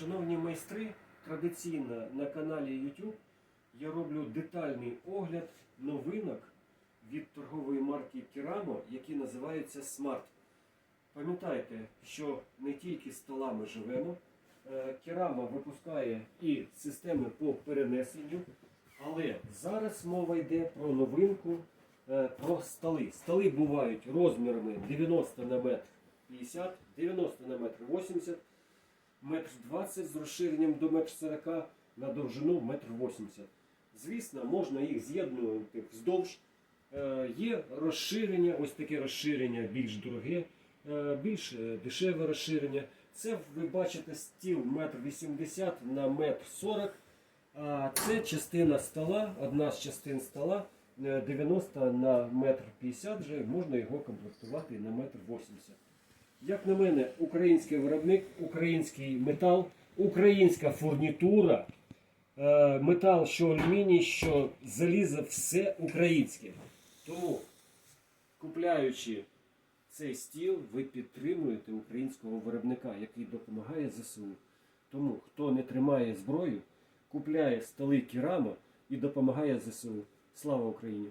Шановні майстри, традиційно на каналі YouTube я роблю детальний огляд новинок від торгової марки Керамо, які називаються Smart. Пам'ятайте, що не тільки столами живемо. Керамо випускає і системи по перенесенню, але зараз мова йде про новинку, е, про столи. Столи бувають розмірами 90 на метр 50, 90 на метр 80, метр 20 з розширенням до метр 40 на довжину метр 80. Звісно, можна їх з'єднувати вздовж. Е, Є розширення, ось таке розширення більш дороге, е, більш е, дешеве розширення. Це ви бачите стіл 1,80 м на 1,40 м. А це частина стола, одна з частин стола е, 90 на 1,50 м, можна його комплектувати на 1,80 м. Як на мене, український виробник, український метал, українська фурнітура, е, метал, що алюміній, що залізо, все українське. Тому, купляючи цей стіл, ви підтримуєте українського виробника, який допомагає ЗСУ. Тому, хто не тримає зброю, купляє столи Керама і допомагає ЗСУ. Слава Україні!